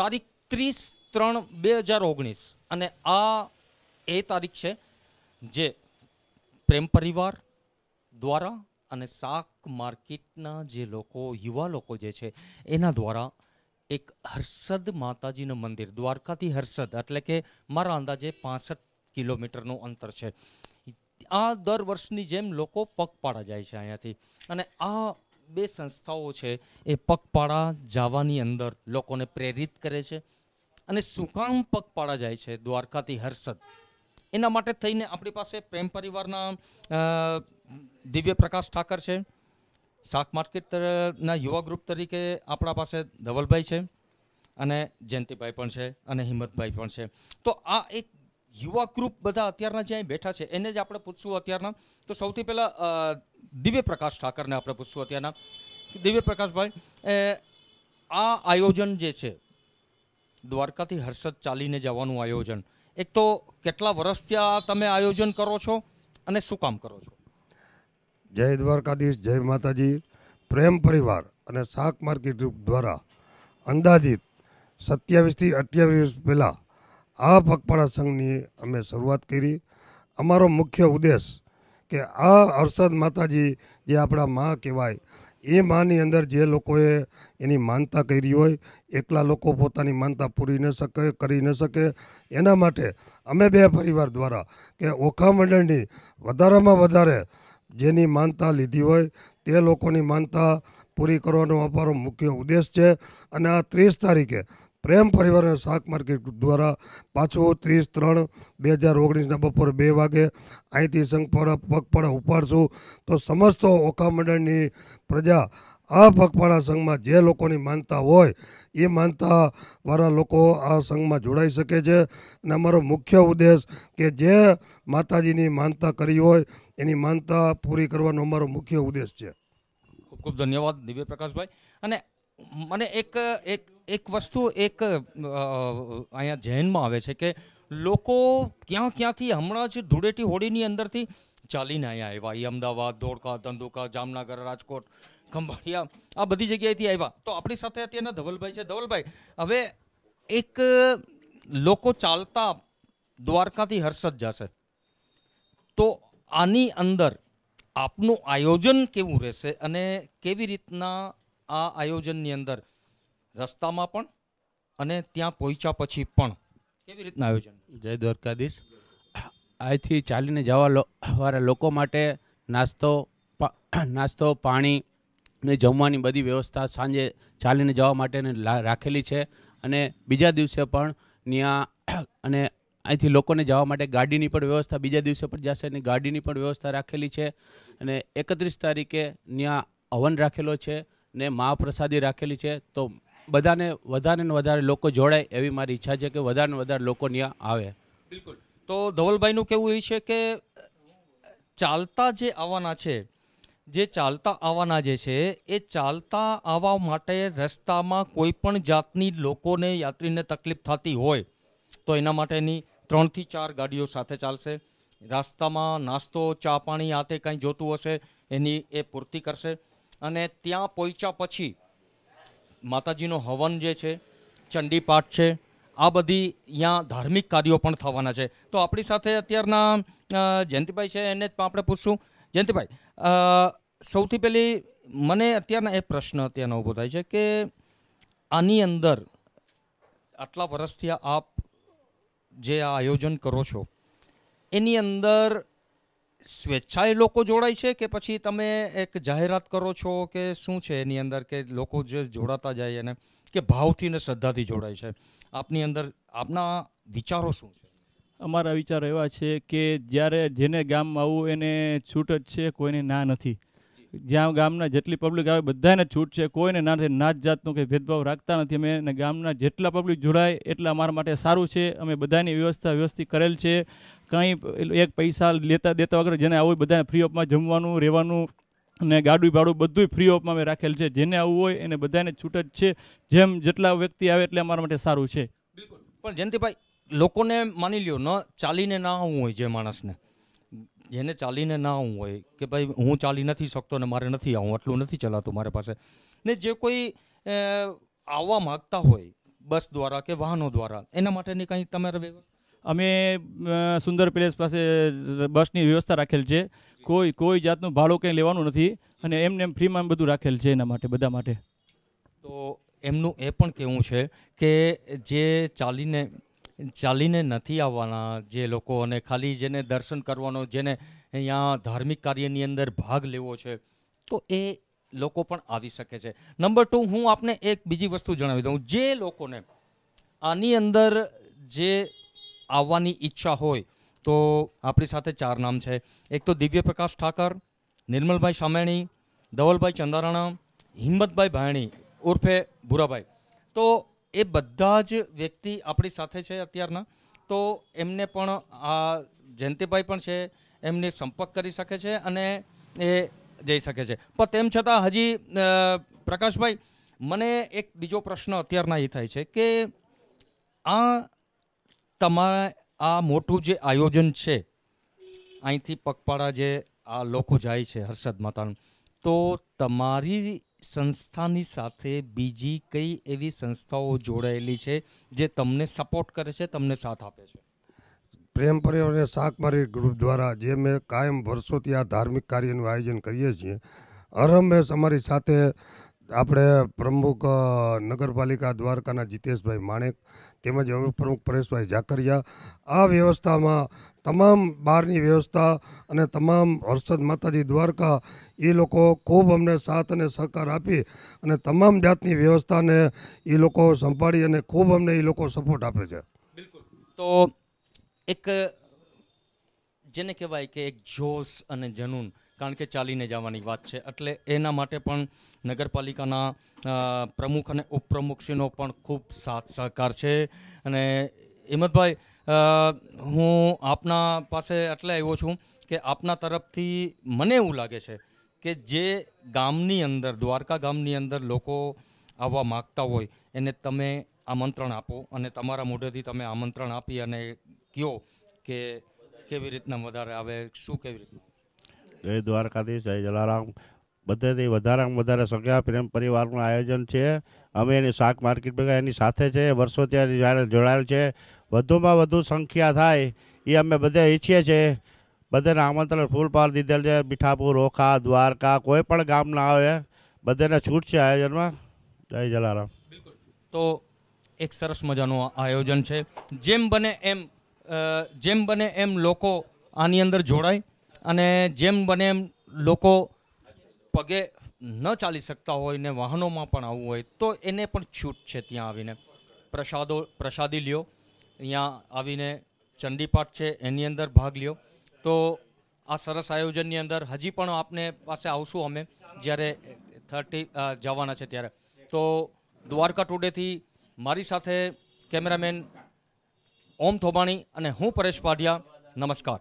તારીખ ત્રીસ ત્રણ બે હજાર ઓગણીસ. અને આ એ તારીખ છે જે પ્રેમ પરિવાર દ્વારા અને શાક માર્કેટના જે લોકો, યુવા લોકો જે છે, એના દ્વારા એક હર્ષદ માતાજીનું મંદિર, દ્વારકાથી હર્ષદ, એટલે કે મારા અંદાજે પાસઠ કિલોમીટરનું અંતર છે. આ દર વર્ષની જેમ લોકો પગપાળા જાય છે અહીંયાથી. અને આ બે સંસ્થાઓ છે, એ પગપાળા જવાની અંદર લોકોને પ્રેરિત કરે છે અને શું કામ પગપાળા જાય છે દ્વારકાથી હર્ષદ. એના માટે થઈને આપણી પાસે પ્રેમ પરિવારના દિવ્ય પ્રકાશ ઠાકર છે. શાક માર્કેટના યુવા ગ્રુપ તરીકે આપણા પાસે ધવલભાઈ છે અને જયંતિભાઈ પણ છે અને હિંમતભાઈ પણ છે. તો આ એક યુવા ગ્રુપ બધા અત્યારના જે અહીં બેઠા છે, એને જ આપણે પૂછશું અત્યારના. તો સૌથી પહેલાં દિવ્ય પ્રકાશ ઠાકરને આપણે પૂછશું અત્યારના. દિવ્ય પ્રકાશભાઈ આ આયોજન જે છે, દ્વારકાથી હર્ષદ ચાલીને જવાનું આયોજન, એક તો કેટલા વર્ષથી આ તમે આયોજન કરો છો અને શું કામ કરો છો? જય દ્વારકાધીશ, જય માતાજી. પ્રેમ પરિવાર અને શાક માર્કેટ દ્વારા અંદાજિત સત્યાવીસથી અઠ્યાવીસ પહેલાં આ પગપાળા સંઘની અમે શરૂઆત કરી. અમારો મુખ્ય ઉદ્દેશ કે આ હર્ષદ માતાજી જે આપણા માં કહેવાય, એ માની અંદર જે લોકોએ એની માનતા કરી હોય, એકલા લોકો પોતાની માનતા પૂરી ન શકે, કરી ન શકે. એના માટે અમે બે પરિવાર દ્વારા કે ઓખા મંડળની વધારેમાં વધારે જેની માનતા લીધી હોય, તે લોકોની માનતા પૂરી કરવાનો અમારો મુખ્ય ઉદ્દેશ છે. અને આ ત્રીસ તારીખે પ્રેમ પરિવાર અને શાક માર્કેટ દ્વારા પાછું ત્રીસ ત્રણ બે હજાર ઓગણીસના બપોરે બે વાગે અહીંથી સંઘપાળા પગપાળા ઉપાડશું. તો સમસ્ત ઓખા મંડળની પ્રજા આ પગપાળા સંઘમાં જે લોકોની માનતા હોય એ માનતાવાળા લોકો આ સંઘમાં જોડાઈ શકે છે. અને અમારો મુખ્ય ઉદ્દેશ કે જે માતાજીની માનતા કરી હોય એની માનતા પૂરી કરવાનો અમારો મુખ્ય ઉદ્દેશ છે. ખૂબ ખૂબ ધન્યવાદ દિવ્ય પ્રકાશભાઈ અને મને એક એક એક વસ્તુ એક અહીંયા જૈનમાં આવે છે કે લોકો ક્યાં ક્યાંથી હમણાં જ ધૂળેટી હોળીની અંદરથી ચાલીને અહીંયા આવ્યા. એ અમદાવાદ, ધોળકા, ધંધુકા, જામનગર, રાજકોટ, ખંભાળિયા, આ બધી જગ્યાએથી આવ્યા. તો આપણી સાથે અત્યારના ધવલભાઈ છે. ધવલભાઈ, હવે એક લોકો ચાલતા દ્વારકાથી હર્ષદ જશે. તો આની અંદર આપનું આયોજન કેવું રહેશે અને કેવી રીતના આ આયોજનની અંદર રસ્તામાં પણ અને ત્યાં પહોંચ્યા પછી પણ. કેવી રીતના આયોજન? જય દ્વારકાધીશ. અહીંથી ચાલીને જવા વાળા લોકો માટે નાસ્તો નાસ્તો, પાણી ને જમવાની બધી વ્યવસ્થા સાંજે ચાલીને જવા માટેને લા- રાખેલી છે. અને બીજા દિવસે પણ ત્યાં અને અહીંથી લોકોને જવા માટે ગાડીની પણ વ્યવસ્થા બીજા દિવસે પણ જશે અને ગાડીની પણ વ્યવસ્થા રાખેલી છે. અને એકત્રીસ તારીખે ત્યાં હવન રાખેલો છે ને મહાપ્રસાદી રાખેલી છે. તો બધાને વધારે ને વધારે લોકો જોડાય એવી મારી ઈચ્છા છે કે વધારે ને વધારે લોકો ત્યાં આવે. બિલકુલ. તો ધવલભાઈનું કેવું એ છે કે, ચાલતા જે આવવાના છે, જે ચાલતા આવવાના જે છે, એ ચાલતા આવવા માટે રસ્તામાં કોઈ પણ જાતની લોકોને યાત્રીને તકલીફ થતી હોય, તો એના માટેની ત્રણથી ચાર ગાડીઓ સાથે ચાલશે. રસ્તામાં નાસ્તો, ચા પાણી આ તે કંઈ જોતું હશે, એની એ પૂર્તિ કરશે. અને ત્યાં પહોંચ્યા પછી માતાજીનો હવન જે છે ચંડીપાઠ છે, આ બધી અહીંયા ધાર્મિક કાર્યો પણ થવાના છે. તો આપણી સાથે અત્યારના જયંતિભાઈ છે, એને આપણે પૂછશું. જયંતિભાઈ સૌથી પહેલી મને અત્યારના એ પ્રશ્ન અત્યારનો ઊભો થાય છે કે આની અંદર આટલા વર્ષથી આપ જે આ આયોજન કરો છો, એની અંદર સ્વેચ્છાએ લોકો જોડાય છે કે પછી તમે એક જાહેરાત કરો છો કે શું છે એની અંદર કે લોકો જે જોડાતા જાય એને કે ભાવથી ને શ્રદ્ધાથી જોડાય છે? આપની અંદર આપના વિચારો શું છે? અમારા વિચારો એવા છે કે જ્યારે જેને ગામમાં આવવું એને છૂટ જ છે, કોઈને ના નથી. જ્યાં ગામના જેટલી પબ્લિક આવે બધાને છૂટ છે. કોઈને ના નાત જાતનો કંઈ ભેદભાવ રાખતા નથી. અમે અને ગામના જેટલા પબ્લિક જોડાય એટલા અમારા માટે સારું છે. અમે બધાની વ્યવસ્થા વ્યવસ્થિત કરેલ છે. કંઈ એક પૈસા લેતા, દેતા વગર જેને આવું બધાને ફ્રી ઓફમાં જમવાનું, રહેવાનું અને ગાડું ભાડું બધું ફ્રી ઓફમાં અમે રાખેલ છે. જેને આવવું હોય એને બધાને છૂટ જ છે. જેમ જેટલા વ્યક્તિ આવે એટલે અમારા માટે સારું છે. પણ જયંતિભાઈ, લોકોને માની લ્યો, ન ચાલીને ના આવવું હોય જે માણસને. જેને ચાલીને ના આવવું હોય કે ભાઈ હું ચાલી નથી શકતો ને મારે નથી આવવું આટલું નથી ચલાતું મારી પાસે. ને જે કોઈ આવવા માગતા હોય બસ દ્વારા કે વાહનો દ્વારા એના માટેની કંઈ તમારે વ્યવસ્થા? અમે સુંદર પેલેસ પાસે બસની વ્યવસ્થા રાખેલ છે. કોઈ કોઈ જાતનું ભાડું કંઈ લેવાનું નથી અને એમને એમ ફ્રીમાં બધું રાખેલ છે એના માટે બધા માટે. તો એમનું એ પણ કહેવું છે કે જે ચાલીને ચાલીને નથી આવવાના. જે લોકો અને ખાલી જેને દર્શન કરવાનો, જેને અહીંયા ધાર્મિક કાર્યની અંદર ભાગ લેવો છે, તો એ લોકો પણ આવી શકે છે. નંબર ટુ હું આપને એક બીજી વસ્તુ જણાવી દઉં. જે લોકોને આની અંદર જે આવવાની ઈચ્છા હોય, તો આપણી સાથે ચાર નામ છે. એક તો દિવ્ય પ્રકાશ ઠાકર, નિર્મલભાઈ સામેણી, ધવલભાઈ ચંદારાણા, હિંમતભાઈ ભાયણી ઉર્ફે ભૂરાભાઈ. તો એ બધા જ વ્યક્તિ આપણી સાથે છે અત્યારના. તો એમને પણ આ જયંતિભાઈ પણ છે, એમને સંપર્ક કરી શકે છે અને એ જઈ શકે છે. પણ તેમ છતાં હજી પ્રકાશભાઈ, મને એક બીજો પ્રશ્ન અત્યારના એ થાય છે કે આ તમારા આ મોટું જે આયોજન છે, અહીંથી પગપાળા જે આ લોકો જાય છે હર્ષદ માતાનું, તો તમારી સંસ્થાની સાથે બીજી કઈ એવી સંસ્થાઓ જોડાયેલી છે જે તમને સપોર્ટ કરે છે, તમને સાથ આપે છે? પ્રેમ પરિવાર અને શાકમારી ગ્રુપ દ્વારા જે મેં કાયમ વર્ષોથી આ ધાર્મિક કાર્યનું આયોજન કરીએ છીએ. હર હંમેશ અમારી સાથે આપણે પ્રમુખ નગરપાલિકા દ્વારકાના જીતેશભાઈ માણેક તેમજ પ્રમુખ પરેશભાઈ ઝાકરિયા આ વ્યવસ્થામાં તમામ બહારની વ્યવસ્થા અને તમામ હર્ષદ માતાજી દ્વારકા એ લોકો ખૂબ અમને સાથ અને સહકાર આપી અને તમામ જાતની વ્યવસ્થાને એ લોકો સંભાળી અને ખૂબ અમને એ લોકો સપોર્ટ આપે છે. તો એક જેને કહેવાય કે એક જોશ અને જનૂન કારણ કે ચાલીને જવાની વાત છે. એટલે એના માટે પણ નગરપાલિકાના પ્રમુખ અને ઉપપ્રમુખશ્રીનો પણ ખૂબ સાથ સહકાર છે. અને હિંમતભાઈ હું આપના પાસે એટલે આવ્યો છું કે આપના તરફથી મને એવું લાગે છે કે જે ગામની અંદર, દ્વારકા ગામની અંદર લોકો આવવા માગતા હોય, એને તમે આમંત્રણ આપો અને તમારા મોઢેથી તમે આમંત્રણ આપી અને કહો કે કેવી રીતના વધારે આવે, શું કેવી રીતના? જય દ્વારકાધીશ, જય જલારામ. બધેથી વધારેમાં વધારે સંખ્યા પ્રેમ પરિવારનું આયોજન છે. અમે એની શાક માર્કેટ ભેગા એની સાથે છે. વર્ષો ત્યાં જોડાયેલ છે. વધુમાં વધુ સંખ્યા થાય એ અમે બધે ઈચ્છીએ છીએ. બધાને આમંત્રણ ફૂલ પાર દીધેલ છે. મીઠાપુર, ઓખા, દ્વારકા, કોઈ પણ ગામના આવે, બધાને છૂટ છે આયોજનમાં. જય જલારામ. તો એક સરસ મજાનું આયોજન છે. જેમ બને એમ જેમ બને એમ લોકો આની અંદર જોડાય અને જેમ બને એમ લોકો પગે ન ચાલી શકતા હોય ને વાહનોમાં પણ આવવું હોય, તો એને પણ છૂટ છે ત્યાં આવીને. પ્રસાદો, પ્રસાદી લ્યો. અહીંયા આવીને ચંડીપાઠ છે, એની અંદર ભાગ લ્યો. તો આ સરસ આયોજનની અંદર હજી પણ આપને પાસે આવશું અમે, જ્યારે થર્ટી જવાના છે ત્યારે. તો દ્વારકા ટુડેથી મારી સાથે કેમેરામેન ઓમ થોબાણી અને હું પરેશ પાઢિયા નમસ્કાર.